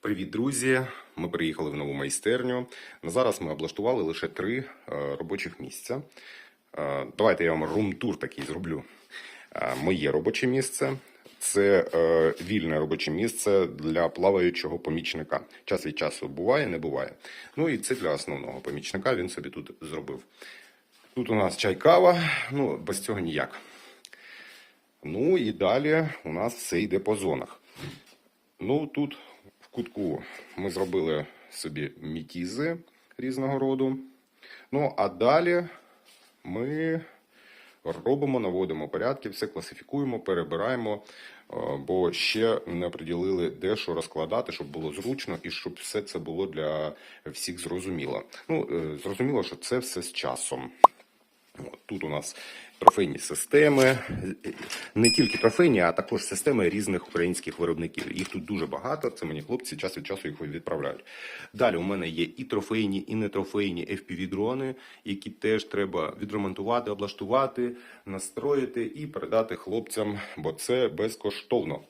Привіт, друзі! Ми приїхали в нову майстерню. Зараз ми облаштували лише три е, робочих місця. Е, Давайте я вам рум-тур такий зроблю. Е, Моє робоче місце це вільне робоче місце для плаваючого помічника. Час від часу буває, не буває. Ну і це для основного помічника. Він собі тут зробив. Тут у нас чай кава, ну без цього ніяк. Ну і далі у нас все йде по зонах. Ну, тут кутку ми зробили собі мітізи різного роду. Ну, а далі ми робимо, наводимо порядки, все класифікуємо, перебираємо, е, бо ще не приділили де що розкладати, щоб було зручно і щоб все це було для всіх зрозуміло. Ну, е, зрозуміло, що це все з часом. Тут у нас трофейні системи, не тільки трофейні, а також системи різних українських виробників. Їх тут дуже багато. Це мені хлопці час від часу їх відправляють. Далі у мене є і трофейні, і нетрофейні FPV-дрони, які теж треба відремонтувати, облаштувати, настроїти і передати хлопцям, бо це безкоштовно.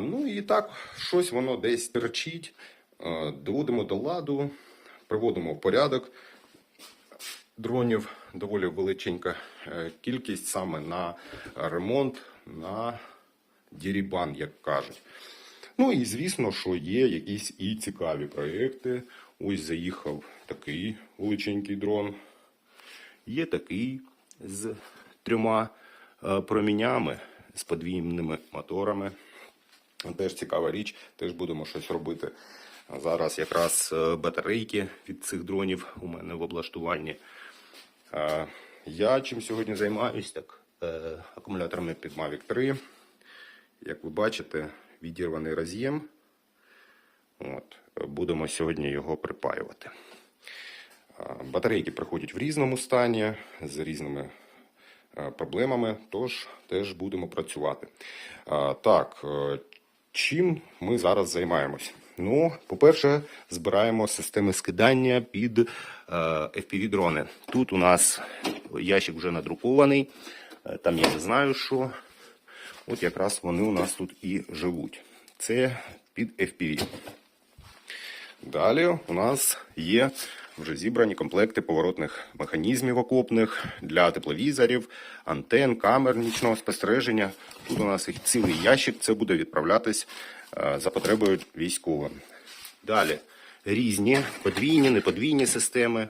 Ну і так, щось воно десь терчить, доводимо до ладу, приводимо в порядок дронів доволі величенька е, кількість саме на ремонт, на дірібан, як кажуть. Ну і звісно, що є якісь і цікаві проєкти. Ось заїхав такий величенький дрон. Є такий з трьома е, промінями, з подвійними моторами. Теж цікава річ, теж будемо щось робити. Зараз якраз е, батарейки від цих дронів у мене в облаштуванні. Я чим сьогодні займаюсь, так е, акумуляторами під Mavic 3. Як ви бачите, відірваний роз'єм. От, будемо сьогодні його припаювати. Батарейки приходять в різному стані, з різними е, проблемами, тож теж будемо працювати. Так, чим ми зараз займаємось? Ну, по-перше, збираємо системи скидання під е, FPV-дрони. Тут у нас ящик вже надрукований, е, там я не знаю що. От якраз вони у нас тут і живуть. Це під FPV. Далі у нас є вже зібрані комплекти поворотних механізмів окопних для тепловізорів, антен, камер нічного спостереження. Тут у нас їх цілий ящик, це буде відправлятись за потребою військовим. Далі різні подвійні, неподвійні системи.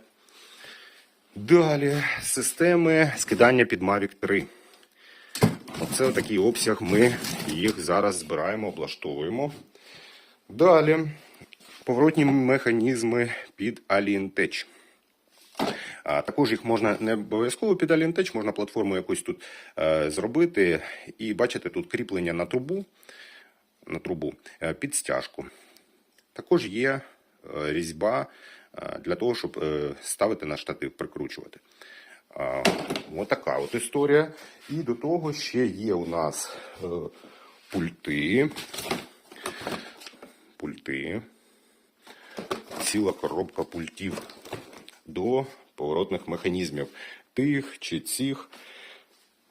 Далі системи скидання під Mavic 3. Оце такий обсяг. Ми їх зараз збираємо, облаштовуємо. Далі поворотні механізми під Alientech. А також їх можна не обов'язково під Alientech, можна платформу якусь тут е, зробити. І бачите, тут кріплення на трубу, на трубу е, під стяжку. Також є е, різьба е, для того, щоб ставити на штатив, прикручувати. А, Ось така от історія. І до того ще є у нас пульти. Пульти. Ціла коробка пультів до поворотних механізмів. Тих чи цих.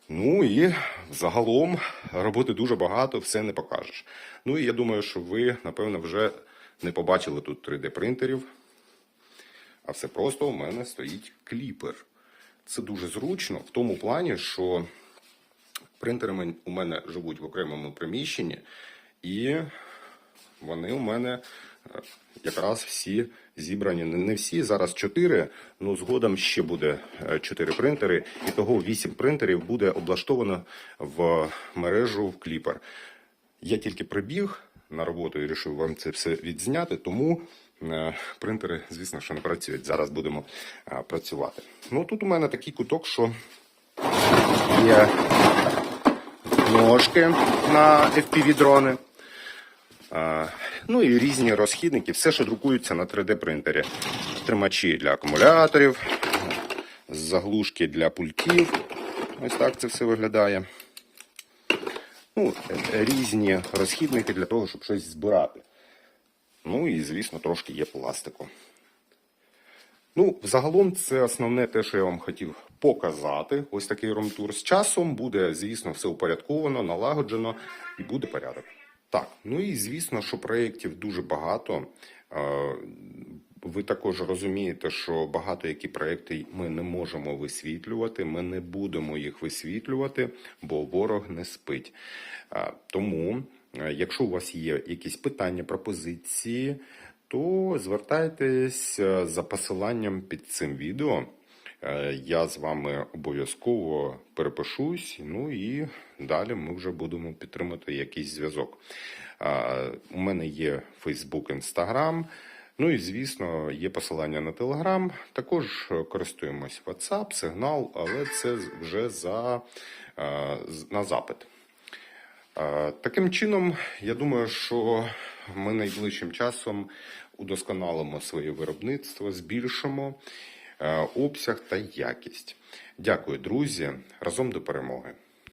Ну і загалом роботи дуже багато, все не покажеш. Ну і я думаю, що ви, напевно, вже не побачили тут 3D-принтерів. А все просто у мене стоїть кліпер. Це дуже зручно в тому плані, що принтери у мене живуть в окремому приміщенні, і вони у мене якраз всі зібрані. Не всі, зараз чотири, ну згодом ще буде е, чотири принтери, і того вісім принтерів буде облаштовано в мережу в кліпер. Я тільки прибіг на роботу і вирішив вам це все відзняти, тому е, принтери, звісно, що не працюють. Зараз будемо е, працювати. Ну тут у мене такий куток, що є ножки на FPV-дрони. Ну і різні розхідники, все, що друкується на 3D-принтері. Тримачі для акумуляторів, заглушки для пультів. Ось так це все виглядає. Ну, різні розхідники для того, щоб щось збирати. Ну і, звісно, трошки є пластику. Ну, загалом, це основне те, що я вам хотів показати. Ось такий ромтур. З часом буде, звісно, все упорядковано, налагоджено і буде порядок. Так, ну і звісно, що проєктів дуже багато. Ви також розумієте, що багато які проєкти ми не можемо висвітлювати, ми не будемо їх висвітлювати, бо ворог не спить. Тому, якщо у вас є якісь питання, пропозиції, то звертайтесь за посиланням під цим відео. Е, Я з вами обов'язково перепишусь, ну і далі ми вже будемо підтримати якийсь зв'язок. Е, У мене є Facebook, Instagram, ну і звісно, є посилання на Telegram. Також користуємось WhatsApp, Signal, але це вже за, е, на запит. Таким чином, я думаю, що ми найближчим часом удосконалимо своє виробництво, збільшимо обсяг та якість. Дякую, друзі. Разом до перемоги.